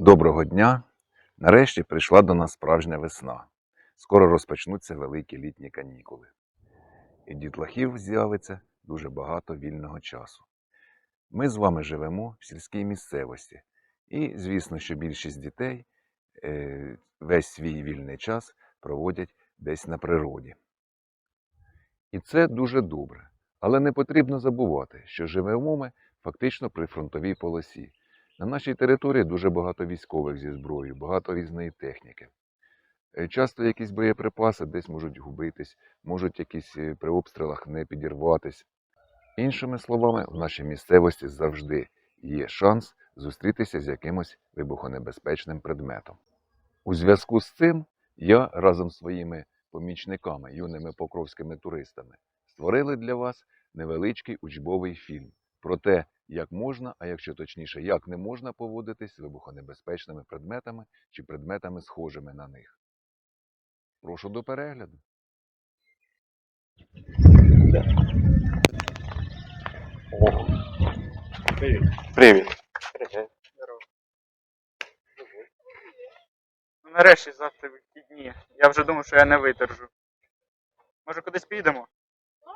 Доброго дня! Нарешті прийшла до нас справжня весна. Скоро розпочнуться великі літні канікули. І дітлахів з'явиться дуже багато вільного часу. Ми з вами живемо в сільській місцевості. І, звісно, що більшість дітей е, весь свій вільний час проводять десь на природі. І це дуже добре. Але не потрібно забувати, що живемо ми фактично при фронтовій полосі. На нашій території дуже багато військових зі зброєю, багато різної техніки. Е, Часто якісь боєприпаси десь можуть губитись, можуть якісь е, при обстрілах не підірватись. Іншими словами, в нашій місцевості завжди є шанс зустрітися з якимось вибухонебезпечним предметом. У зв'язку з цим я разом з своїми помічниками, юними покровськими туристами, створили для вас невеличкий учбовий фільм про те, як можна, а якщо точніше, як не можна поводитись з вибухонебезпечними предметами чи предметами, схожими на них. Прошу до перегляду. Привіт. Привіт. Ну, нарешті завтра вихідні. Я вже думав, що я не видержу. Може кудись підемо? Ну,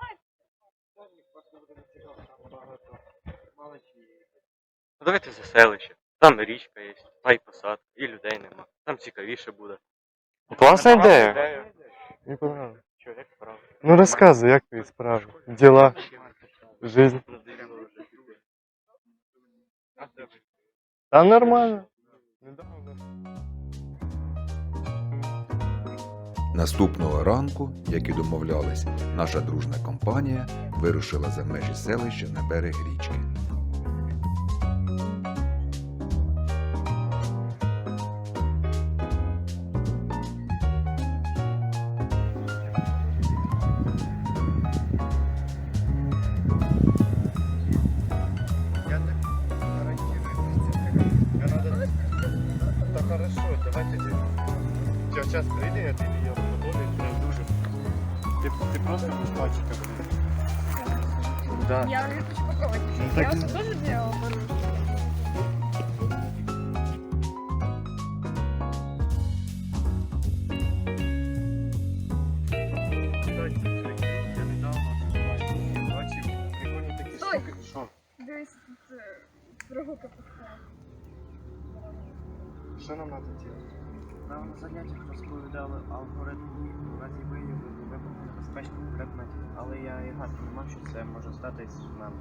давайте за селище. Там річка є, та й посадка, і людей нема. Там цікавіше буде. Класна ідея. Мені понравилось. Чого, як справа? Ну розказуй, як твої справи, діла, жизнь. Ну? Та нормально. Наступного ранку, як і домовлялись, наша дружна компанія вирушила за межі селища на берег річки. Хорошо, давай тоді. Час прийде, я тобі його подолю, прям дуже. Ти, ти просто без мальчика, блин. Да. Я уже хочу попробовать. Ну, Я так- уже тоже делала порушку. Я недавно бачив Що нам треба робити? Нам на заняттях розповідали алгоритм у разі вияву випадку небезпечних предметів, але я і гадки не мав, що це може статись нам.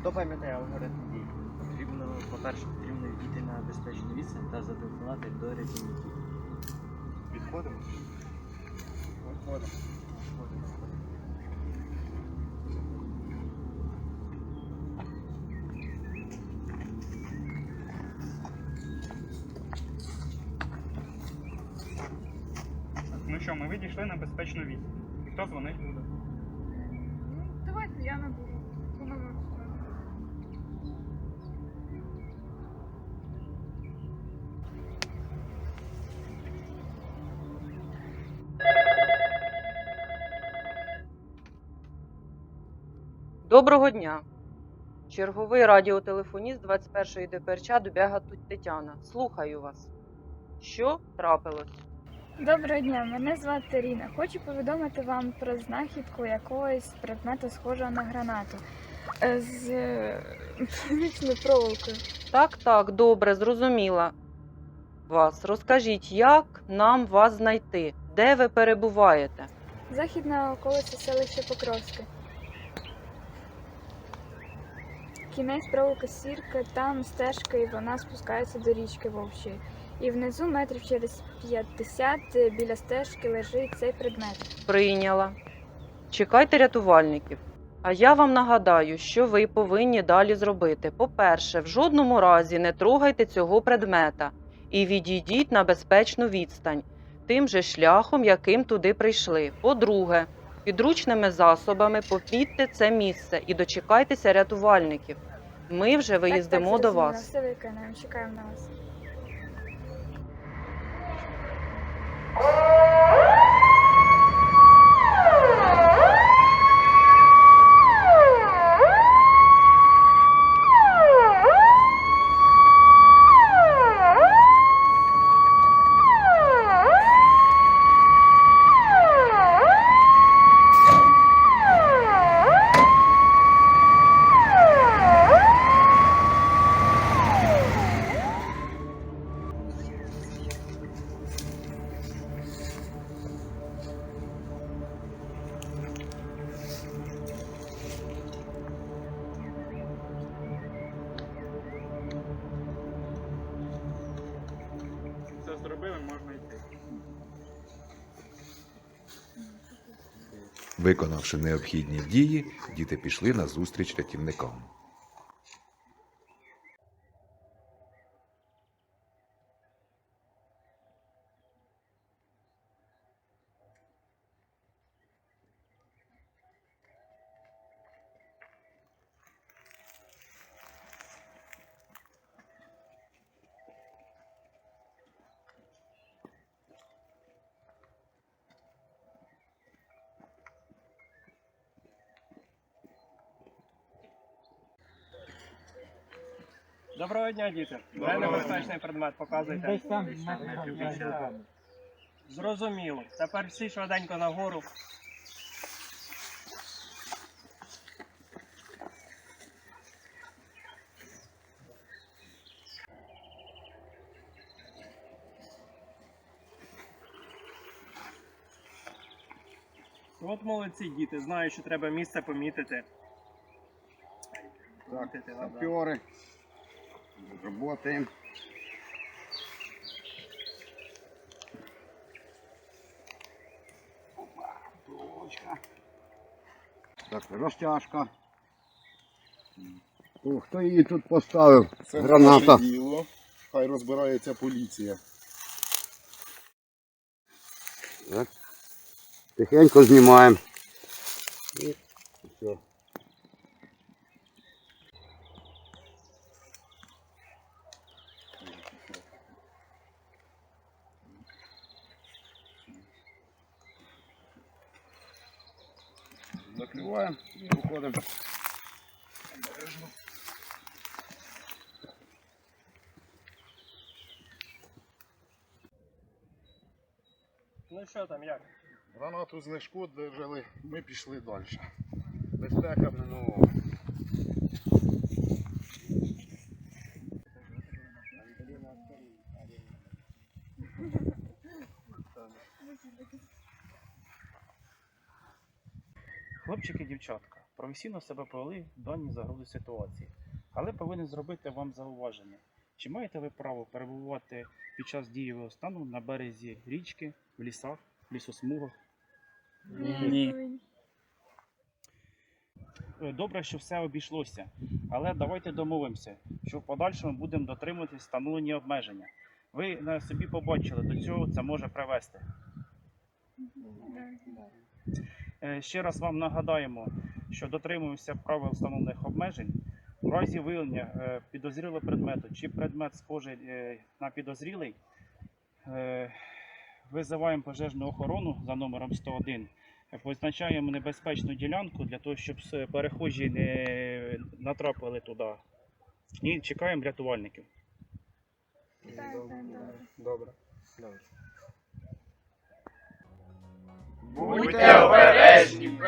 Хто пам'ятає алгоритм дій? Потрібно, по-перше, потрібно відійти на безпечну відстань та зателефонувати до рятівників. Відходимо? Виходимо. Що, ми відійшли на безпечну відстань. Хто дзвонить буде? Ну, давайте я номеру скажу. Доброго дня. Черговий радіотелефоніст 21-ї ДПРЧ Дубяга Тут Тетяна. Слухаю вас. Що трапилось? Доброго дня, мене звати Ріна. Хочу повідомити вам про знахідку якогось предмету, схожого на гранату. Е, З е, вічною проволокою. Так, так, добре, зрозуміла вас. Розкажіть, як нам вас знайти? Де ви перебуваєте? Західна околиця селища Покровське. Кінець провулка Сірка, там стежка і вона спускається до річки Вовчої. І внизу метрів через 50 біля стежки лежить цей предмет. Прийняла. Чекайте рятувальників. А я вам нагадаю, що ви повинні далі зробити. По-перше, в жодному разі не трогайте цього предмета і відійдіть на безпечну відстань тим же шляхом, яким туди прийшли. По-друге, підручними засобами попідьте це місце і дочекайтеся рятувальників. Ми вже виїздимо так, так, до вас. Все виконаємо, чекаємо на вас. Oh! Виконавши необхідні дії, діти пішли на зустріч рятівникам. Доброго дня, діти. Де небезпечний предмет, показуйте. Десь там. Зрозуміло. Тепер всі швиденько нагору. От молодці діти, знаю, що треба місце помітити. Помітити надо. Сапери. Работаем. Опа, точка. Так, розтяжка. О, хто її тут поставив? Це Граната. діло. Хай розбирається поліція. Так. Тихенько знімаємо. І все. Закриваємо і виходимо. Ну що там, як? Гранату знешкодили, ми пішли далі. Безпека минулого. Хлопчики і дівчатка професійно себе повели в даній загрозі ситуації, але повинен зробити вам зауваження. Чи маєте ви право перебувати під час дієвого стану на березі річки, в лісах, в лісосмугах? Ні. Е, Добре, що все обійшлося, але давайте домовимося, що в подальшому будемо дотримуватись встановлені обмеження. Ви на собі побачили, до цього це може привести. Е, Ще раз вам нагадаємо, що дотримуємося правил встановлених обмежень. У разі виявлення е, підозрілого предмету чи предмет схожий е, на підозрілий, визиваємо пожежну охорону за номером 101, е, позначаємо небезпечну ділянку для того, щоб перехожі не натрапили туди. І чекаємо рятувальників. Добре. Добре. Будьте обережні,